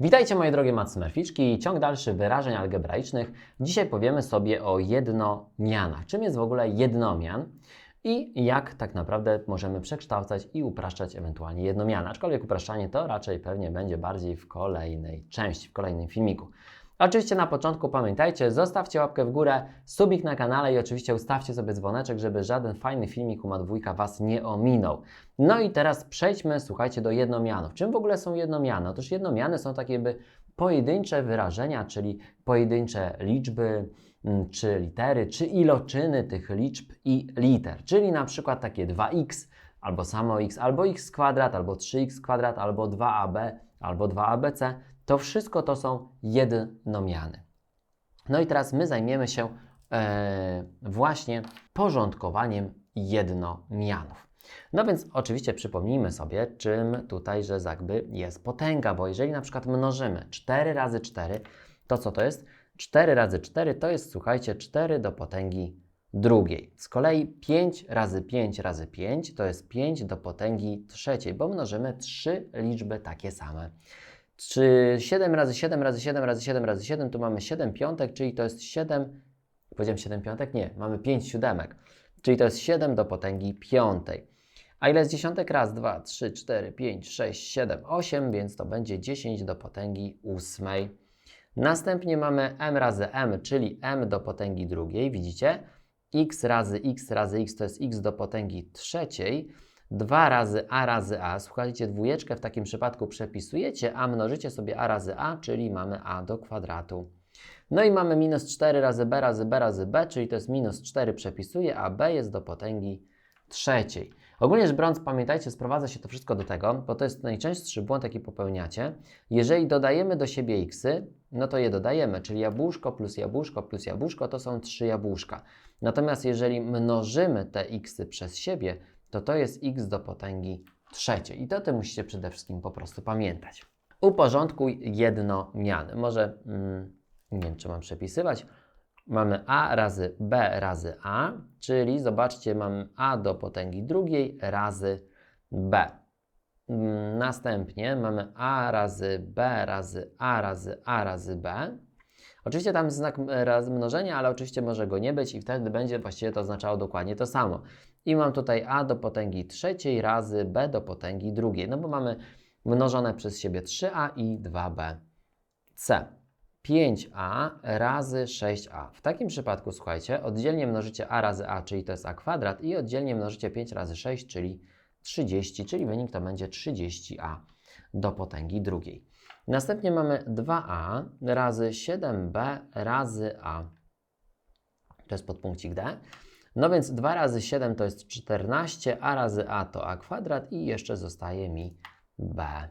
Witajcie moje drogie matsmerficzki, ciąg dalszy wyrażeń algebraicznych. Dzisiaj powiemy sobie o jednomianach. Czym jest w ogóle jednomian i jak tak naprawdę możemy przekształcać i upraszczać ewentualnie jednomiany. Aczkolwiek upraszczanie to raczej pewnie będzie bardziej w kolejnej części, w kolejnym filmiku. Oczywiście na początku pamiętajcie, zostawcie łapkę w górę, subik na kanale i oczywiście ustawcie sobie dzwoneczek, żeby żaden fajny filmik u Madwójka Was nie ominął. No i teraz przejdźmy, słuchajcie, do jednomianów. Czym w ogóle są jednomiany? Otóż jednomiany są takie pojedyncze wyrażenia, czyli pojedyncze liczby, mm, czy litery, czy iloczyny tych liczb i liter. Czyli na przykład takie 2x, albo samo x, albo x kwadrat, albo 3x kwadrat, albo 2ab, albo 2abc. To wszystko to są jednomiany. No i teraz my zajmiemy się e, właśnie porządkowaniem jednomianów. No więc oczywiście przypomnijmy sobie, czym tutaj, że jakby jest potęga, bo jeżeli na przykład mnożymy 4 razy 4, to co to jest? 4 razy 4 to jest, słuchajcie, 4 do potęgi drugiej. Z kolei 5 razy 5 razy 5 to jest 5 do potęgi trzeciej, bo mnożymy trzy liczby takie same. Czy 7 razy 7 razy 7 razy 7 razy 7, tu mamy 7 piątek, czyli to jest 7, powiedziałem 7 piątek? Nie, mamy 5 siódemek, czyli to jest 7 do potęgi piątej. A ile jest dziesiątek? Raz, dwa, trzy, cztery, pięć, sześć, siedem, osiem, więc to będzie 10 do potęgi ósmej. Następnie mamy m razy m, czyli m do potęgi drugiej, widzicie? x razy x razy x to jest x do potęgi trzeciej. 2 razy a razy a. Słuchajcie, dwójeczkę w takim przypadku przepisujecie, a mnożycie sobie a razy a, czyli mamy a do kwadratu. No i mamy minus 4 razy b razy b razy b, czyli to jest minus 4 przepisuję, a b jest do potęgi trzeciej. Ogólnie rzecz biorąc, pamiętajcie, sprowadza się to wszystko do tego, bo to jest najczęstszy błąd, jaki popełniacie. Jeżeli dodajemy do siebie xy, no to je dodajemy, czyli jabłuszko plus jabłuszko plus jabłuszko to są trzy jabłuszka. Natomiast jeżeli mnożymy te xy przez siebie, to to jest x do potęgi trzeciej. I to Ty musicie przede wszystkim po prostu pamiętać. Uporządkuj jednomiany. Może, mm, nie wiem, czy mam przepisywać. Mamy a razy b razy a, czyli zobaczcie, mamy a do potęgi drugiej razy b. Mm, Następnie mamy a razy b razy a razy a razy b. Oczywiście tam znak razy mnożenia, ale oczywiście może go nie być i wtedy będzie właściwie to oznaczało dokładnie to samo. I mam tutaj a do potęgi trzeciej razy b do potęgi drugiej, no bo mamy mnożone przez siebie 3a i 2b. c. 5a razy 6a. W takim przypadku, słuchajcie, oddzielnie mnożycie a razy a, czyli to jest a kwadrat i oddzielnie mnożycie 5 razy 6, czyli 30, czyli wynik to będzie 30a do potęgi drugiej. Następnie mamy 2a razy 7b razy a. To jest podpunkcik D. No więc 2 razy 7 to jest 14, a razy a to a kwadrat i jeszcze zostaje mi b.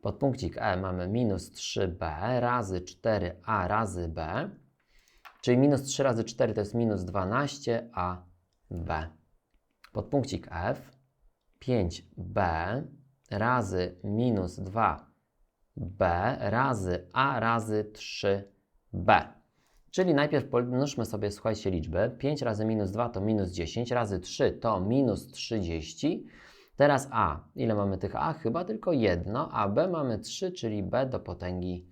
Podpunkcik E mamy minus 3b razy 4a razy b, czyli minus 3 razy 4 to jest minus 12ab. Podpunkcik F 5b razy minus 2b razy a razy 3b. Czyli najpierw pomnóżmy sobie, słuchajcie, liczby. 5 razy minus 2 to minus 10, razy 3 to minus 30. Teraz a. Ile mamy tych a? Chyba tylko jedno, a b mamy 3, czyli b do potęgi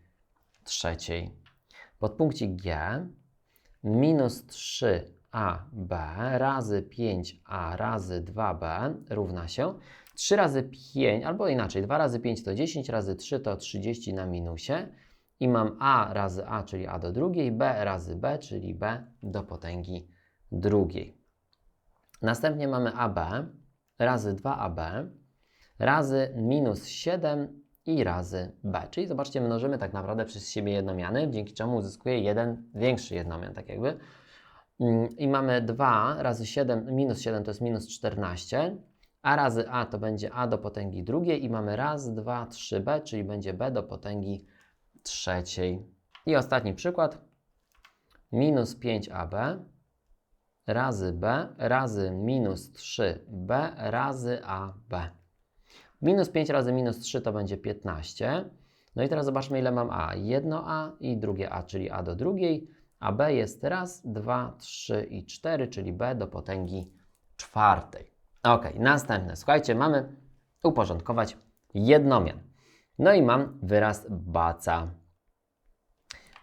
trzeciej. Podpunkcik g. Minus 3ab razy 5a razy 2b równa się 3 razy 5, albo inaczej, 2 razy 5 to 10, razy 3 to 30 na minusie. I mam a razy a, czyli a do drugiej, b razy b, czyli b do potęgi drugiej. Następnie mamy ab razy 2ab razy minus 7 i razy b. Czyli zobaczcie, mnożymy tak naprawdę przez siebie jednomiany, dzięki czemu uzyskuję jeden większy jednomian, tak jakby. Mm, I mamy 2 razy 7, minus 7 to jest minus 14, a razy a to będzie a do potęgi drugiej i mamy raz, dwa, 3b, czyli będzie b do potęgi trzeciej. I ostatni przykład. Minus 5ab razy b razy minus 3b razy ab. Minus 5 razy minus 3 to będzie 15. No i teraz zobaczmy, ile mam a. Jedno a i drugie a, czyli a do drugiej, a b jest raz, dwa, trzy i cztery, czyli b do potęgi czwartej. Ok, następne. Słuchajcie, mamy uporządkować jednomian. No i mam wyraz baca.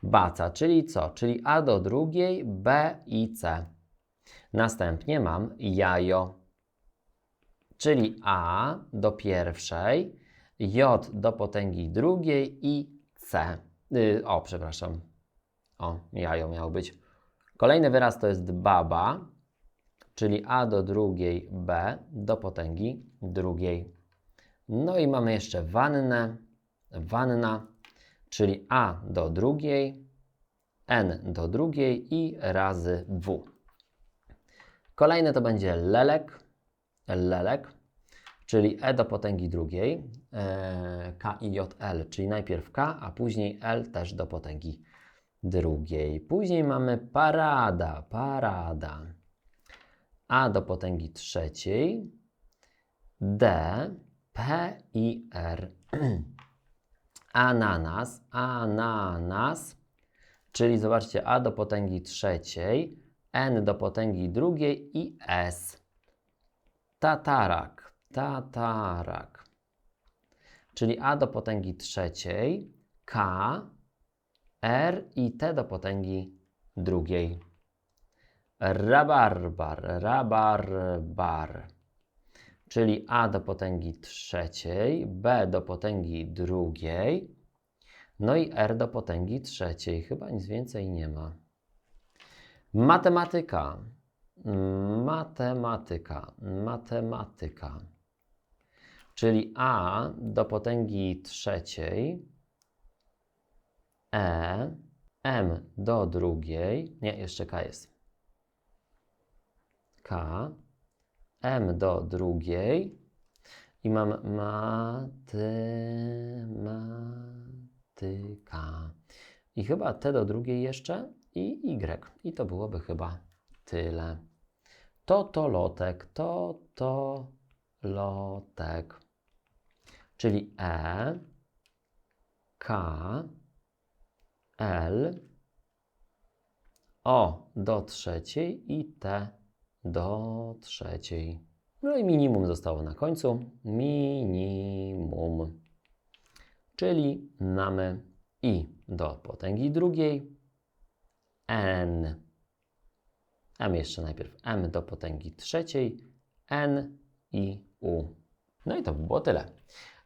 Baca, czyli co? Czyli A do drugiej, B i C. Następnie mam jajo, czyli A do pierwszej, J do potęgi drugiej i C. Y, o, przepraszam. O, jajo miało być. Kolejny wyraz to jest baba, czyli A do drugiej, B do potęgi drugiej. No i mamy jeszcze wannę, wanna, czyli A do drugiej, N do drugiej i razy W. Kolejne to będzie lelek, lelek, czyli E do potęgi drugiej, e, K i J, L, czyli najpierw K, a później L też do potęgi drugiej. Później mamy parada, parada. A do potęgi trzeciej, D, P i R. Ananas, ananas, czyli zobaczcie A do potęgi trzeciej, N do potęgi drugiej i S. Tatarak, tatarak, czyli A do potęgi trzeciej, K, R i T do potęgi drugiej. Rabarbar, rabarbar, czyli A do potęgi trzeciej, B do potęgi drugiej, no i R do potęgi trzeciej. Chyba nic więcej nie ma. Matematyka, matematyka, matematyka, czyli A do potęgi trzeciej, E, M do drugiej, nie, jeszcze K jest. K, M do drugiej i mam matematyka. I chyba T do drugiej jeszcze i Y. I to byłoby chyba tyle. To to lotek, to to lotek. Czyli E, K, L, O do trzeciej i T do trzeciej. No i minimum zostało na końcu. Minimum. Czyli mamy I do potęgi drugiej, N. M jeszcze najpierw M do potęgi trzeciej, N i U. No i to by było tyle.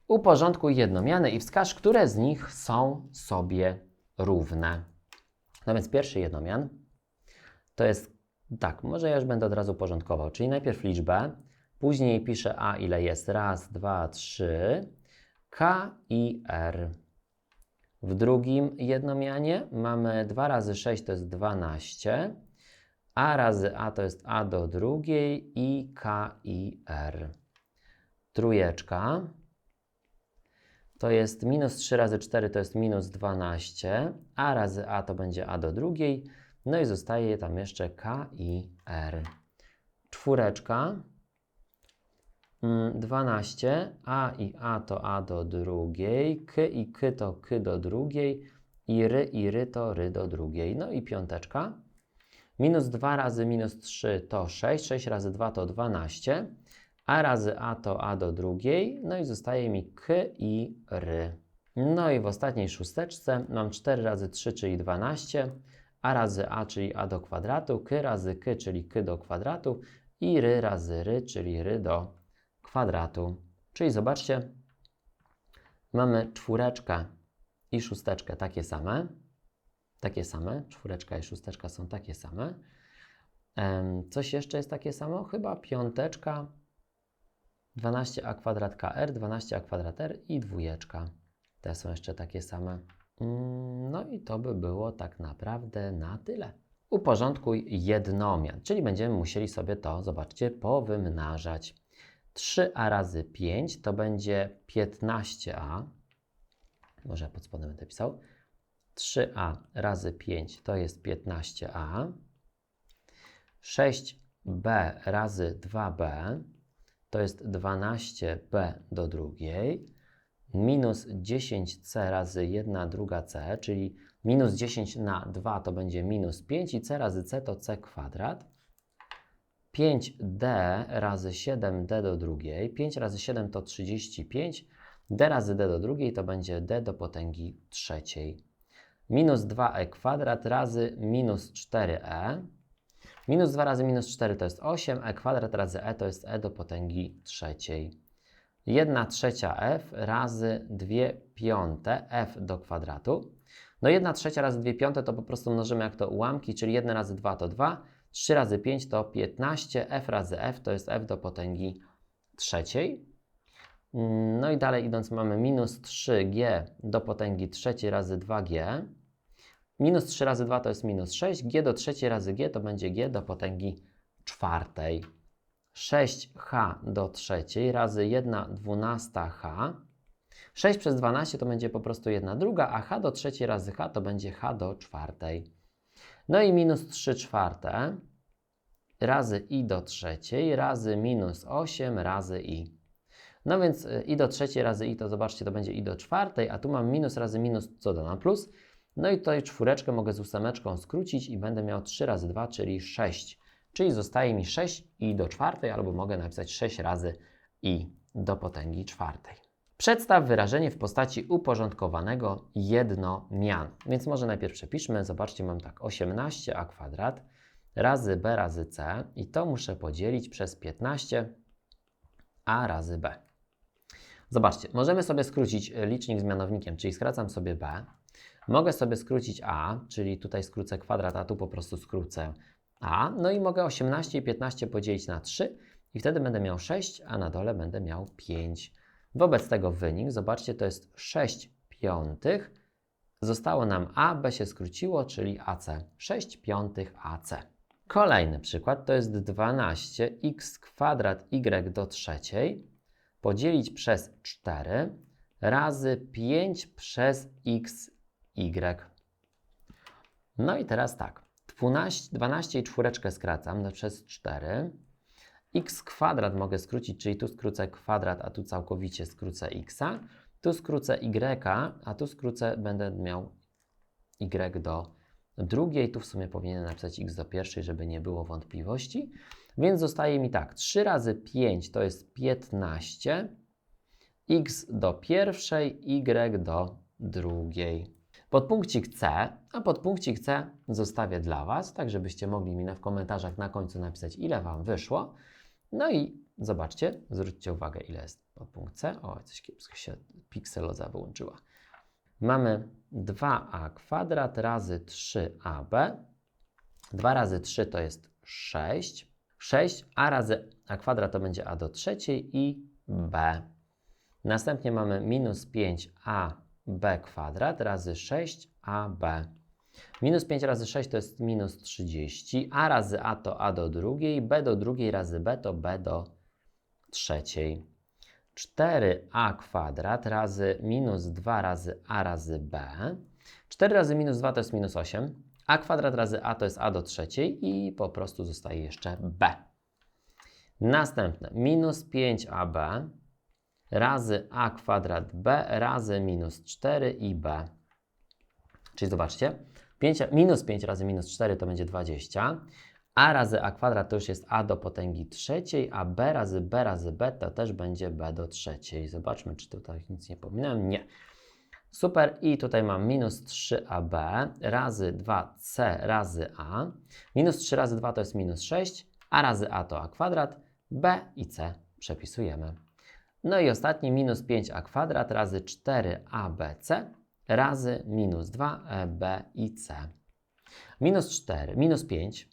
Uporządkuj jednomiany i wskaż, które z nich są sobie równe. No więc pierwszy jednomian to jest tak, może ja już będę od razu porządkował, czyli najpierw liczbę, później piszę A ile jest, raz, dwa, trzy, K i R. W drugim jednomianie mamy 2 razy 6 to jest 12, A razy A to jest A do drugiej i K i R. Trójeczka. To jest minus 3 razy 4 to jest minus 12, A razy A to będzie A do drugiej, no i zostaje tam jeszcze K i R. Czwóreczka 12, A i A to A do drugiej, K i K to K do drugiej i Ry i Ry to Ry do drugiej. No i piąteczka. Minus 2 razy minus 3 to 6, 6 razy 2 to 12, A razy A to A do drugiej, no i zostaje mi K i Ry. No i w ostatniej szósteczce mam 4 razy 3, czyli 12, A razy A, czyli A do kwadratu, K razy K, czyli K do kwadratu i Ry razy Ry, czyli Ry do kwadratu. Czyli zobaczcie, mamy czwóreczkę i szósteczkę takie same. Takie same. Czwóreczka i szósteczka są takie same. Coś jeszcze jest takie samo? Chyba piąteczka, 12a kwadrat kr, 12a kwadrat r i dwójeczka. Te są jeszcze takie same. Mm, no i to by było tak naprawdę na tyle. Uporządkuj jednomian, czyli będziemy musieli sobie to, zobaczcie, powymnażać. 3a razy 5 to będzie 15a. Może pod spodem będę pisał. 3a razy 5 to jest 15a. 6b razy 2b to jest 12b do drugiej. Minus 10c razy 1 druga c, czyli minus 10 na 2 to będzie minus 5 i c razy c to c kwadrat. 5d razy 7d do drugiej. 5 razy 7 to 35. d razy d do drugiej to będzie d do potęgi trzeciej. Minus 2e kwadrat razy minus 4e. Minus 2 razy minus 4 to jest 8, e kwadrat razy e to jest e do potęgi trzeciej. 1 trzecia f razy 2 piąte f do kwadratu. No 1 trzecia razy 2 piąte to po prostu mnożymy jak to ułamki, czyli 1 razy 2 to 2, 3 razy 5 to 15, f razy f to jest f do potęgi trzeciej. No i dalej idąc mamy minus 3g do potęgi trzeciej razy 2g. Minus 3 razy 2 to jest minus 6, g do trzeciej razy g to będzie g do potęgi czwartej. 6h do trzeciej razy 1 dwunasta-h. 6 przez 12 to będzie po prostu 1 druga, a h do trzeciej razy h to będzie h do czwartej. No i minus 3 czwarte razy i do trzeciej razy minus 8 razy i. No więc y, i do trzeciej razy i to zobaczcie, to będzie i do czwartej, a tu mam minus razy minus, co da nam plus. No i tutaj czwóreczkę mogę z ósemeczką skrócić i będę miał 3 razy 2, czyli 6. Czyli zostaje mi 6 i do czwartej, albo mogę napisać 6 razy i do potęgi czwartej. Przedstaw wyrażenie w postaci uporządkowanego jednomian. Więc może najpierw przepiszmy. Zobaczcie, mam tak 18a kwadrat razy b razy c i to muszę podzielić przez 15a razy b. Zobaczcie, możemy sobie skrócić licznik z mianownikiem, czyli skracam sobie b. Mogę sobie skrócić a, czyli tutaj skrócę kwadrat, a tu po prostu skrócę a. No i mogę 18 i 15 podzielić na 3 i wtedy będę miał 6, a na dole będę miał 5. Wobec tego wynik, zobaczcie, to jest 6 piątych. Zostało nam a, b się skróciło, czyli ac. 6 piątych ac. Kolejny przykład to jest 12x kwadrat y do trzeciej podzielić przez 4 razy 5 przez xy. No i teraz tak, 12, 12 i czwóreczkę skracam no przez 4. x kwadrat mogę skrócić, czyli tu skrócę kwadrat, a tu całkowicie skrócę x. Tu skrócę y, a tu skrócę, będę miał y do drugiej. Tu w sumie powinienem napisać x do pierwszej, żeby nie było wątpliwości. Więc zostaje mi tak, 3 razy 5 to jest 15, x do pierwszej, y do drugiej. Podpunkcik C, a podpunkcik C zostawię dla Was, tak żebyście mogli mi w komentarzach na końcu napisać, ile Wam wyszło. No i zobaczcie, zwróćcie uwagę, ile jest podpunkt C. O, coś kiepsko się pikseloza wyłączyła. Mamy 2a kwadrat razy 3ab. 2 razy 3 to jest 6. 6, a razy a kwadrat to będzie a do trzeciej i b. Następnie mamy minus 5a b kwadrat razy 6ab. Minus 5 razy 6 to jest minus 30, a razy a to a do drugiej, b do drugiej razy b to b do trzeciej. 4a kwadrat razy minus 2 razy a razy b. 4 razy minus 2 to jest minus 8, a kwadrat razy a to jest a do trzeciej i po prostu zostaje jeszcze b. Następne minus 5ab razy a kwadrat b razy minus 4 i b. Czyli zobaczcie, 5, minus 5 razy minus 4 to będzie 20, a razy a kwadrat to już jest a do potęgi trzeciej, a b razy b razy b to też będzie b do trzeciej. Zobaczmy, czy tutaj nic nie pominąłem. Nie. Super. I tutaj mam minus 3ab razy 2c razy a. Minus 3 razy 2 to jest minus 6, a razy a to a kwadrat, b i c przepisujemy. No i ostatni minus 5a kwadrat razy 4abc razy minus 2b i c. Minus 4, minus 5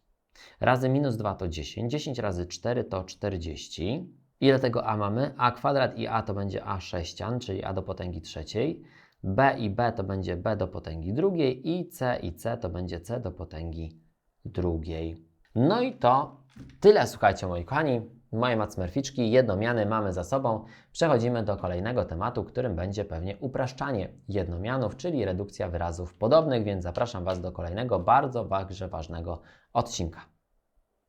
razy minus 2 to 10, 10 razy 4 to 40. Ile tego a mamy? a kwadrat i a to będzie a sześcian, czyli a do potęgi trzeciej. b i b to będzie b do potęgi drugiej i c i c to będzie c do potęgi drugiej. No i to tyle, słuchajcie moi kochani. Moje macmerficzki, jednomiany mamy za sobą. Przechodzimy do kolejnego tematu, którym będzie pewnie upraszczanie jednomianów, czyli redukcja wyrazów podobnych, więc zapraszam Was do kolejnego bardzo, bardzo ważnego odcinka.